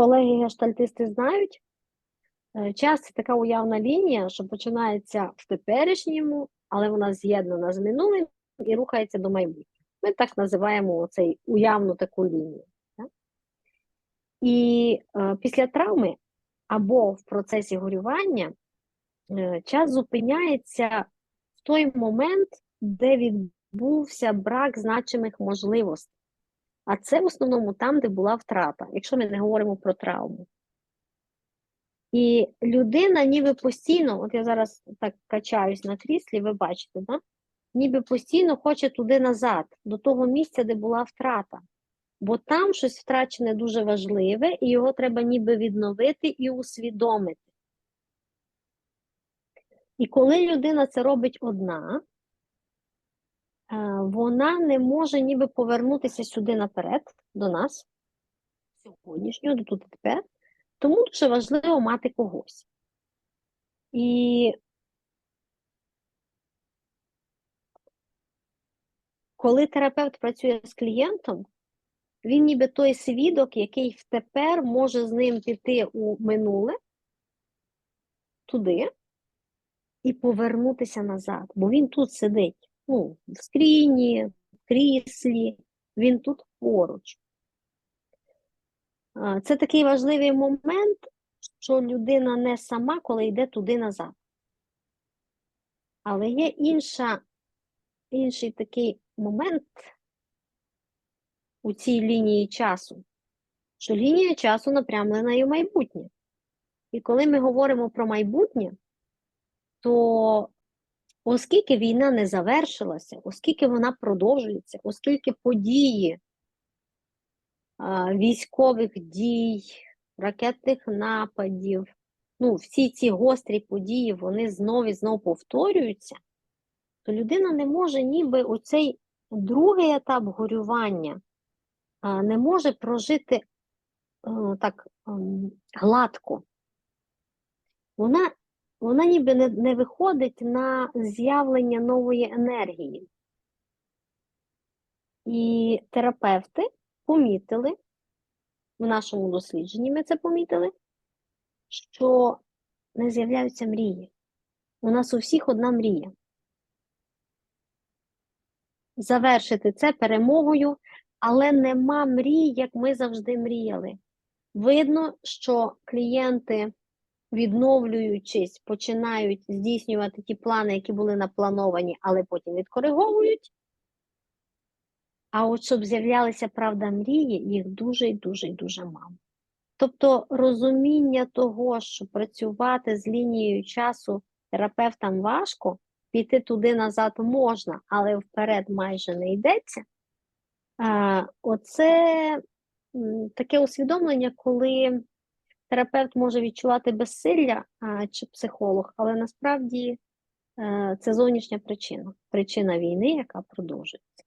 колеги-гештальтисти знають, е, час це така уявна лінія, що починається в теперішньому, але вона з'єднана з минулим і рухається до майбутнього. Ми так називаємо цей уявну таку лінію. І е, після травми або в процесі горювання е, час зупиняється в той момент, де відбувся брак значимих можливостей. А це в основному там, де була втрата, якщо ми не говоримо про травму. І людина ніби постійно, от я зараз так качаюсь на кріслі, ви бачите, да? ніби постійно хоче туди назад, до того місця, де була втрата. Бо там щось втрачене дуже важливе, і його треба ніби відновити і усвідомити. І коли людина це робить одна, вона не може ніби повернутися сюди наперед, до нас, сьогоднішнього, до тут і тепер. Тому дуже важливо мати когось. І коли терапевт працює з клієнтом, він ніби той свідок, який тепер може з ним піти у минуле, туди, і повернутися назад. Бо він тут сидить, ну, в скріні, в кріслі, він тут поруч. Це такий важливий момент, що людина не сама, коли йде туди назад. Але є інша, інший такий момент у цій лінії часу, що лінія часу напрямлена і в майбутнє. І коли ми говоримо про майбутнє, то оскільки війна не завершилася, оскільки вона продовжується, оскільки події а, військових дій, ракетних нападів, ну, всі ці гострі події, вони знов і знов повторюються, то людина не може ніби оцей другий етап горювання а, не може прожити е, так ем, гладко. Вона вона ніби не, не виходить на з'явлення нової енергії. І терапевти помітили, в нашому дослідженні ми це помітили, що не з'являються мрії. У нас у всіх одна мрія. Завершити це перемогою, але нема мрій, як ми завжди мріяли. Видно, що клієнти відновлюючись, починають здійснювати ті плани, які були наплановані, але потім відкориговують. А от щоб з'являлися правда мрії, їх дуже і дуже і дуже мало. Тобто розуміння того, що працювати з лінією часу терапевтам важко, піти туди назад можна, але вперед майже не йдеться. Оце таке усвідомлення, коли терапевт може відчувати безсилля чи психолог, але насправді е, це зовнішня причина, причина війни, яка продовжується.